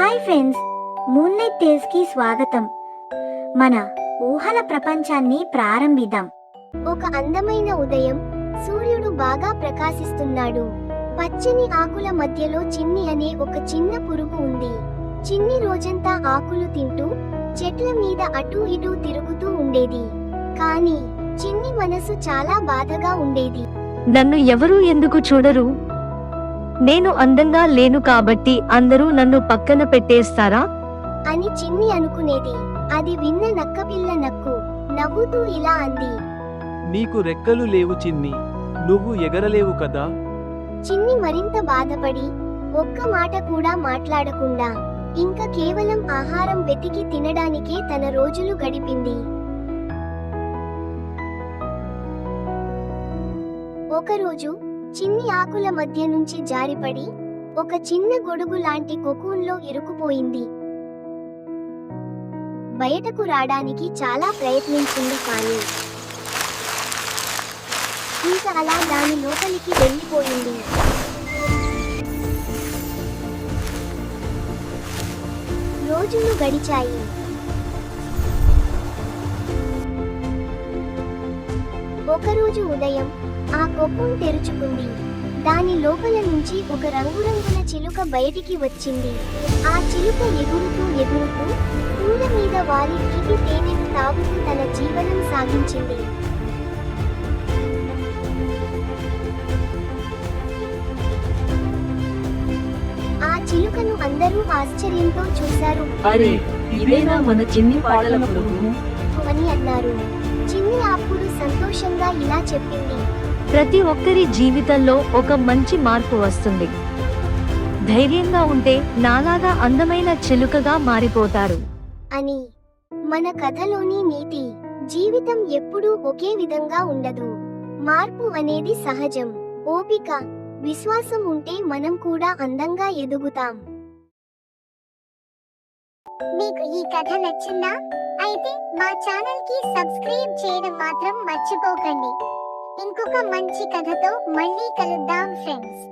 Hi friends మూన్నైట్ టేల్స్కి స్వాగతం. మన ఊహల ప్రపంచాన్ని ప్రారంభిద్దాం. ఒక అందమైన ఉదయం సూర్యుడు బాగా ప్రకాశిస్తున్నాడు. పచ్చని ఆకుల మధ్యలో చిన్ని అనే ఒక చిన్న పురుగు ఉంది. చిన్ని రోజంతా ఆకులు తింటూ చెట్ల మీద అటూ ఇటూ తిరుగుతూ ఉండేది. కానీ చిన్ని మనసు చాలా బాధగా ఉండేది. నన్ను ఎవరూ ఎందుకు చూడరు? నేను అందంగా లేను కాబట్టి అందరూ నన్ను పక్కన పెట్టేస్తారా? అని చిన్ని అనుకునేది. అది విన్న నక్కపిల్ల నక్కు నవ్వుతూ ఇలా అంది. నీకు రెక్కలు లేవు చిన్ని. నువ్వు ఎగరలేవు కదా? చిన్ని మరింత బాధపడి ఒక్క మాట కూడా మాట్లాడకుండా ఇంకా కేవలం ఆహారం వెతికి తినడానికే తన రోజులు గడిపింది. ఒకరోజు చిన్ని ఆకుల మధ్య నుంచి జారిపడి ఒక చిన్న గొడుగు లాంటి కొకూన్లో ఇరుకుపోయింది. బయటకు రావడానికి చాలా ప్రయత్నించింది కానీ ఇంకా అలా దాని లోపలికి వెళ్ళిపోయింది. రోజులు గడిచాయి. ఒకరోజు ఉదయం ఆ కొప్పును తెరుచుకుంది. దాని లోపల నుంచి ఒక రంగురంగుల చిలుక బయటికి వచ్చింది. ఆ చిలుక ఎగురుతూ ఎగురుతూ పూల మీద వాలి తీపి తేనెను తాగుతూ తన జీవనం సాగించింది. ఆ చిలుకను అందరూ ఆశ్చర్యంతో చూశారు. అరే ఇదేనా మన చిన్ని పాటల అని అన్నారు. సంతోషంగా ఇలా చెప్పింది. ప్రతి ఒక్కరి జీవితంలో ఒక మంచి మార్పు వస్తుంది. ధైర్యంగా ఉంటే నాలాగా అందమైన చిలుకగా మారిపోతారు. అని మన కథలోని నీతి జీవితం ఎప్పుడూ ఒకే విధంగా ఉండదు. మార్పు అనేది సహజం. ఓపిక విశ్వాసం ఉంటే మనం కూడా అందంగా ఎదుగుతాం. మీకు ఈ కథ నచ్చిందా? అయితే మా ఛానల్కి సబ్స్క్రైబ్ చేయడం మాత్రం మర్చిపోకండి. ఇంకొక మంచి కథతో మళ్ళీ కలుద్దాం ఫ్రెండ్స్.